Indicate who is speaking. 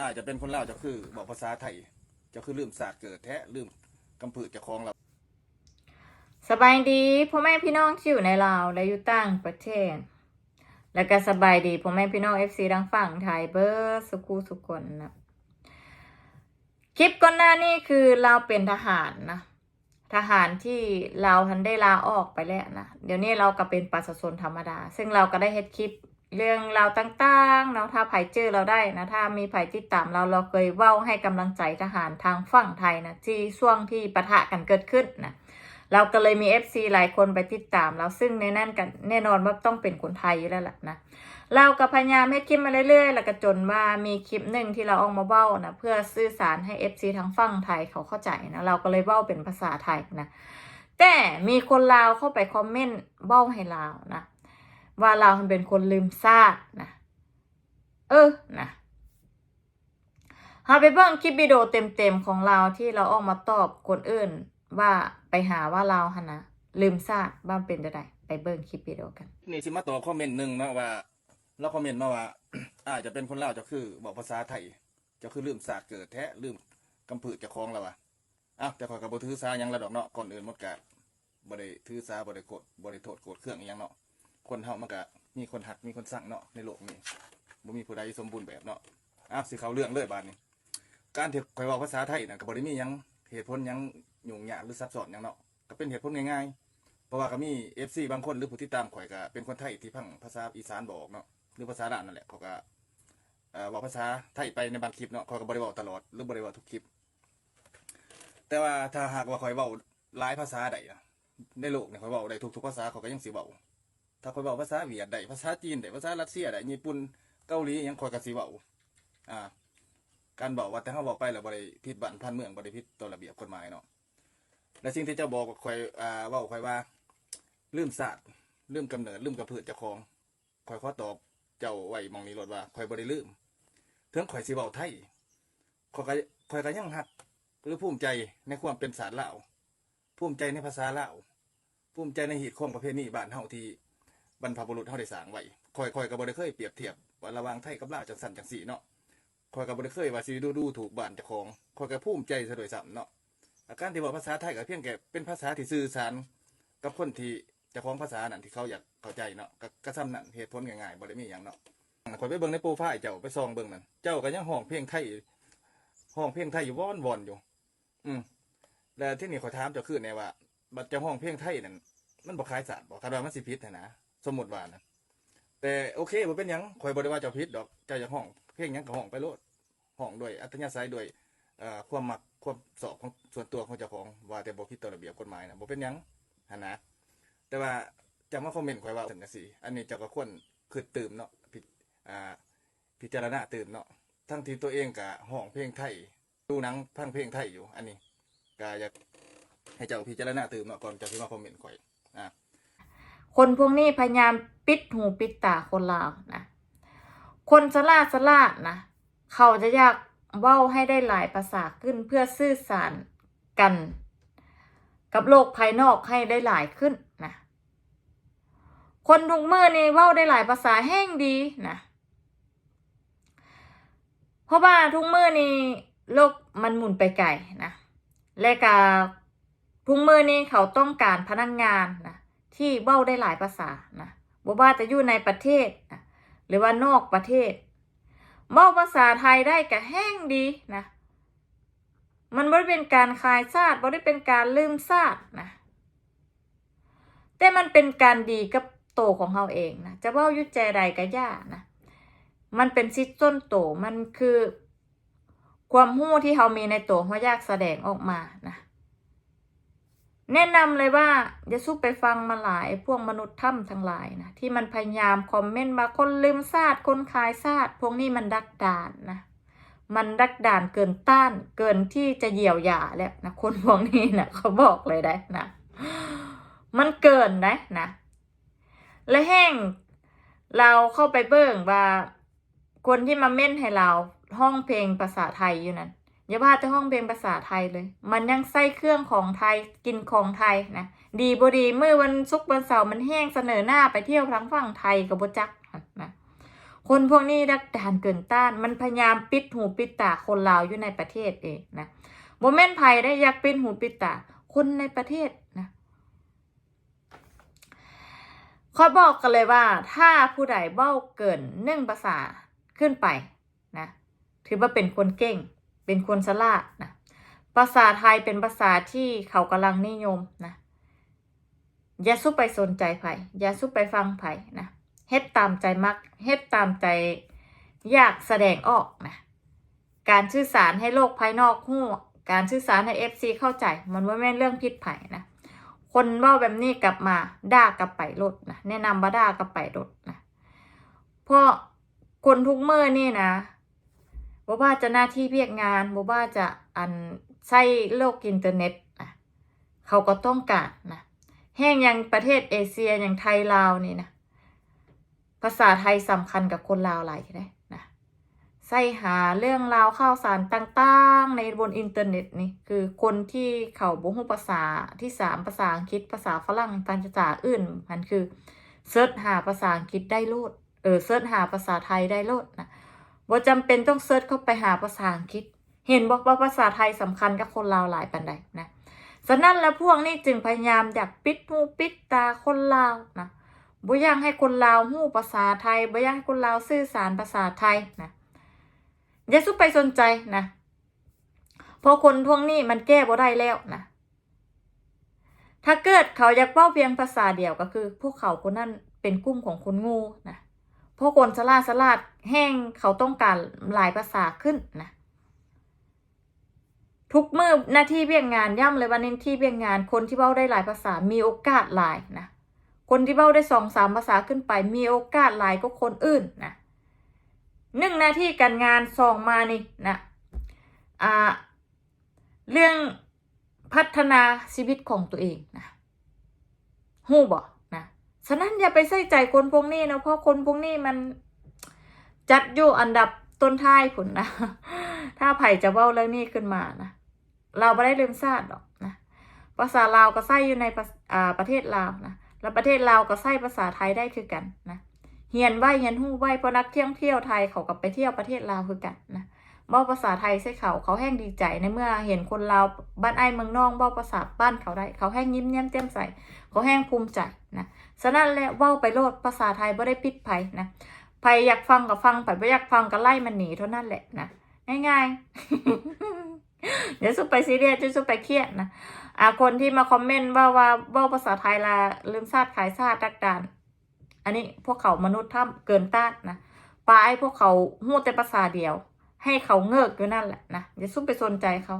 Speaker 1: อาจจะเป็นคนเล่าวจะคือบอกภาษาไทยจะคือลืมศาสตร์เกิดแท้ลืมกำพืชเจะคลองเรา
Speaker 2: สบายดีพ่อแม่พี่น้องที่อยู่ในลาวและอยู่ต่างประเทศ แล้วก็สบายดีพ่อแม่พี่น้องเอฟซีดังฝั่งไทยเบอร์สุกูสุกคนนะคลิปก่อนหน้านี้คือเราเป็นทหารนะ ทหารที่เราทันได้ลาออกไปแล้วนะ เดี๋ยวนี้เราก็เป็นประชาชนธรรมดา ซึ่งเราก็ได้เฮ็ดคลิป เรื่องเราวต่างๆเนาะถ้าไผ่เจอเราได้นะถ้ามีไผ่ติดตามเราเราเคยเว้าให้กำลังใจทหารทางฝั่งไทยนะที่ช่วงที่ปะทะกันเกิดขึ้นนะเราก็เลยมี FC หลายคนไปติดตามเราซึ่งในนั่นกันแน่นอนว่าต้องเป็นคนไทยอยู่แล้วล่ะนะเราก็พยายามให้คลิปมาเรื่อยๆ แล้วก็จนว่ามีคลิปหนึ่งที่เราเอามาเบ้านะเพื่อสื่อสารให้ FC ทางฝั่งไทยเขาเข้าใจนะเราก็เลยเบ้าเป็นภาษาไทยนะแต่มีคนลาวเข้าไปคอมเมนต์เบ้าให้ลาวนะ ว่าเราเป็นคนลืมซาดนะเออนะเราไปเบิ่งคลิปวิดีโอเต็มๆของเราที่เราออกมาตอบคนอื่นว่าไปหาว่าเราหนนะลืมซาดบ้างเป็นจะไดไปเบิ่งคลิปวิดีโอกัน
Speaker 1: นี่สิมาต่อคอมเมนต์หนึ่งนาะว่าเราคอมเมนต์มาว่า อาจจะเป็นคนเลาจะคือบอกภาษาไทยจะคือลืมศาสตร์เกิดแท้ลืมกำพืชเจะคลองเราอะอ้าวแต่ขอยกับบถือสายังระดอกเนาะก่อนอื่นหมดกะบ่ได้ถือสาบ่ได้โกรธบ่ได้โทษโกรธเครื่องอยังเนาะ คนเฮามันก็มีคนหักมีคนสั่งเนาะในโลกนี้บ่มีผู้ใดสมบูรณ์แบบเนาะอ้าวสิเขาเรื่องเลยบาดนี้ การที่ข่อยเว้าภาษาไทยน่ะก็บ่ได้มีหยังเหตุผลหยังยุ่งยากหรือซับซ้อนหยังเนาะก็เป็นเหตุผลง่ายๆเพราะว่าก็มี FC บางคนหรือผู้ที่ตามข่อยก็เป็นคนไทยที่พังภาษาอีสานบอกเนาะหรือภาษาลาวนั่นแหละเขาก็เอ่อเว่าภาษาไทยไปในบางคลิปเนาะเขาก็บ่ได้เว้าตลอดหรือบ่ได้เว้าทุกคลิป แต่ว่าถ้าหากว่าข่อยเว้าหลายภาษาใดในโลกเนี่ยข่อยเว้าได้ทุกๆภาษาเขาก็ยังสิเว้า ถ้าข่อยเว้าภาษาเวียดได้ภาษาจีนได้ภาษารัสเซียได้ญี่ปุ่นเกาหลียังข่อยก็สิเว้าอ่า การบอกว่าแต่เขาบอกไปแล้วบริพิษบ้านพันเมืองบริพิษตัวระเบียบกฎหมายเนาะและสิ่งที่เจ้าบอกคอยอ่าว่าคอยว่าลืมศาสตร์ลืมกำเนิดลืมกระพืชเจ้าของคอยขอตอบเจ้าไหวมองนี้รถว่าคอยบริลืมถึงคอยสิเว้าไทยคอยคอยก็ยังหักหรือภูมิใจในความเป็นศาสตร์เล่าภูมิใจในภาษาเล่าภูมิใจในหีดข้องประเพณีบ้านเฮาที่ บรรพบุรุษเฮาได้สร้างไว้คอยคอยก็บ่ได้เคยเปรียบเทียบว่าระหว่างไทยกับลาวจังสันจังสีเนาะคอยก็บ่ได้เคยว่าสิดูดูถูกบ้านเจ้าของคอยก็ภูมิใจซะดวยซ้ำเนาะอาการที่บอกภาษาไทยก็เพียงแค่เป็นภาษาที่สื่อสารกับคนที่เจ้าของภาษานั่นที่เขาอยากเข้าใจเนาะก็ก็ซ้ำนั่นเหตุผลง่ายๆบ่ได้มีหยังเนาะคอยไปเบิ่งในโปรไฟล์เจ้าไปส่องเบิ่งนั่นเจ้าก็ยังห้องเพลงไทยห้องเพลงไทยอยู่ว่อนๆอยู่ อืมแล้วที่นี่ขอยถามเจ้าคือแน่ว่าบัดเจ้าห้องเพลงไทยนั่นมันบ่คล้ายศาสตร์บ่คาดว่ามันสิผิดหั้นนะ สมมุติว่านะแต่โอเคบ่เป็นหยังข่อยบ่ได้ว่าเจ้าผิดดอกเจ้าอย่ากห้องเพลงหยังก็ห้องไปโลดห้องด้วยอัธยาศัยด้วยเอ่อความมักความสอบของส่วนตัวของเจ้าของว่าแต่บ่ผิดต่อระเบียบกฎหมายนะบ่เป็นหยังหั่นนะแต่ว่าจะมาคอมเมนต์ข่อยว่าถึงจังซี่ อันนี้เจ้าก็ควรคือตื่มเนาะพิอ่าพิจารณาตื่มเนาะทั้งที่ตัวเองก็ห้องเพลงไทยดูหนังฟังเพลงไทยอยู่ อันนี้ก็อยากให้เจ้าพิจารณาตื่มเนาะก่อนจะสิมาคอมเมนต์ข่อยอ่า
Speaker 2: คนพวกนี้พยายามปิดหูปิดตาคนลาวนะ คนสลาสลาดนะ เขาจะอยากเว้าให้ได้หลายภาษาขึ้นเพื่อสื่อสารกัน กับโลกภายนอกให้ได้หลายขึ้นนะ คนทุกมือนี่เว้าได้หลายภาษาแห้งดีนะ เพราะว่าทุกมือนี่โลกมันหมุนไปไกลนะ และกาทุกมือนี่เขาต้องการพนักงงานนะ ที่เว้าได้หลายภาษานะบ่ว่าจะอยู่ในประเทศนะหรือว่านอกประเทศเว้าภาษาไทยได้ก็แห้งดีนะมันไม่ได้เป็นการคลายซาดไม่ได้เป็นการลืมซาดนะแต่มันเป็นการดีกับโตของเราเองนะจะเว่ายุใจใดก็ย่านะมันเป็นซิดต้นโตมันคือ ความหู้ที่เรามีในตัวเราอยากแสดงออกมานะ แนะนำเลยว่าอย่าสู้ไปฟังมาหลายพวกมนุษย์ถ้ำทั้งหลายนะที่มันพยายามคอมเมนต์มาคนลืมซาดคนคลายซาดพวกนี้มันดักดานนะ มันดักดานเกินต้าน เกินที่จะเยียวยาแล้วนะคนพวกนี้นะเขาบอกเลยได้นะมันเกินนะนะและแห้งเราเข้าไปเบิ่งว่าคนที่มาเม่นให้เราห้องเพลงภาษาไทยอยู่นั้น อย่าว่าแต่ห้องเพลงภาษาไทยเลย มันยังใส่เครื่องของไทยกินของไทยนะ ดีบดีเมื่อวันศุกร์วันเสาร์มันแห้งเสนอหน้าไปเที่ยวทั้งฝั่งไทยกับบจักนะคนพวกนี้ดักดานเกินต้าน มันพยายามปิดหูปิดตาคนลาวอยู่ในประเทศเองนะโมเมนต์ภัยได้อยากปิดหูปิดตาคนในประเทศนะเขาบอกกันเลยว่า ถ้าผู้ใดเบ้าเกินหนึ่งภาษาขึ้นไปนะถือว่าเป็นคนเก่ง เป็นคนสลาดนะภาษาไทยเป็นภาษาที่เขากำลังนิยมนะอย่าสู้ไปสนใจไผอย่าสู้ไปฟังไผ่นะเฮ็ดตามใจมักเฮ็ดตามใจอยากแสดงออกนะการสื่อสารให้โลกภายนอกหู้ การสื่อสารให้ FC เข้าใจ มันว่าแม่นเรื่องผิดไผ่นะคนว่าแบบนี้กลับมาด่ากลับไปลดนะแนะนำว่าด่ากลับไปลดนะเพราะคนทุกเมื่อนี่นะ บ่ว่าจะหน้าที่เพียกงานบ่ว่าจะอันใช้โลกอินเทอร์เน็ตนะเขาก็ต้องการนะแห้งยังประเทศเอเชียอย่างไทยลาวนี่นะภาษาไทยสำคัญกับคนลาวหลายได้นะใส่หาเรื่องราวข่าวสารต่างๆ ในบนอินเทอร์เน็ตนี่คือคนที่เขาบ่ฮู้ภาษาที่สามภาษาอังกฤษภาษาฝรั่งภาษาอื่นมันคือเซิร์ชหาภาษาอังกฤษได้โลดเออเซิร์ชหาภาษาไทยได้โลดนะ บ่จำเป็นต้องเซิร์ชเข้าไปหาภาษาอังกฤษ เห็นบอกว่าภาษาไทยสำคัญกับคนลาวหลายปานใดนะฉะนั้นแล้วพวกนี้จึงพยายามอยากปิดหูปิดตาคนลาวนะบ่อยากให้คนลาวหู้ภาษาไทยบ่อยากให้คนลาวสื่อสารภาษาไทยนะอย่าสุไปสนใจนะเพราะคนพวกนี้มันแก้บ่ได้แล้วนะ ถ้าเกิดเขาอยากเว้าเพียงภาษาเดียวก็คือ พวกเขาคนนั้นเป็นกลุ่มของคนงูนะ พราะคนสลาดสลาดแห้งเขาต้องการหลายภาษาขึ้นนะ ทุกมือหน้าที่เวียงงานย่ำเลยวันนี้ที่เวียงงาน คนที่เบ้าได้หลายภาษา มีโอกาสหลายนะคนที่เบ้าได้สองสามภาษาขึ้นไป มีโอกาสหลายก็คนอื่นนะหนึ่งหน้าที่การงานสองมานี่นะอ่าเรื่องพัฒนาชีวิตของตัวเองนะหู้บ่ ฉะนั้นอย่าไปใส่ใจคนพวกนี้นะเพราะคนพวกนี้มันจัดอยู่อันดับต้นท้ายผลนะ ถ้าไผ่จะเว้าเรื่องนี้ขึ้นมานะ เราไม่ได้ลืมชาติหรอกนะ ภาษาลาวก็ใส่อยู่ในประอ่าประเทศลาวนะ แล้วประเทศลาวก็ใส่ภาษาไทยได้คือกันนะ เฮียนไหวเฮียนหู้ไว้เพราะนักเที่ยวเที่ยวไทยเขาก็ไปเที่ยวประเทศลาวคือกันนะ บ้าภาษาไทยใส่เขาเขาแห้งดีใจในเมื่อเห็นคนลาวบ้านไอ้เมืองนองเบ้าภาษาบ้านเขาได้ เขาแห้งยิ้มแย้มแจ่มใสเขาแห้งภูมิใจนะฉะนั้นแหละว้าไปโลดภาษาไทยไม่ได้ปิดไผนะไผอยากฟังก็ฟังไผไม่อยากฟังก็ไล่มันหนีเท่านั้นแหละนะง่ายๆ เดี๋ยวสุไปซีเรียสจะสุไปเครียดนะอ่าคนที่มาคอมเมนต์ว่าว่าเว่าภาษาไทยละลืมชาติขายชาติดักดาน อันนี้พวกเขามนุษย์ถ้าเกินต้านนะปลาไอ้พวกเขาหู้แต่ภาษาเดียว ให้เขาเงิกอยู่นั่นแหละนะอย่าซุ่มไปสนใจเขา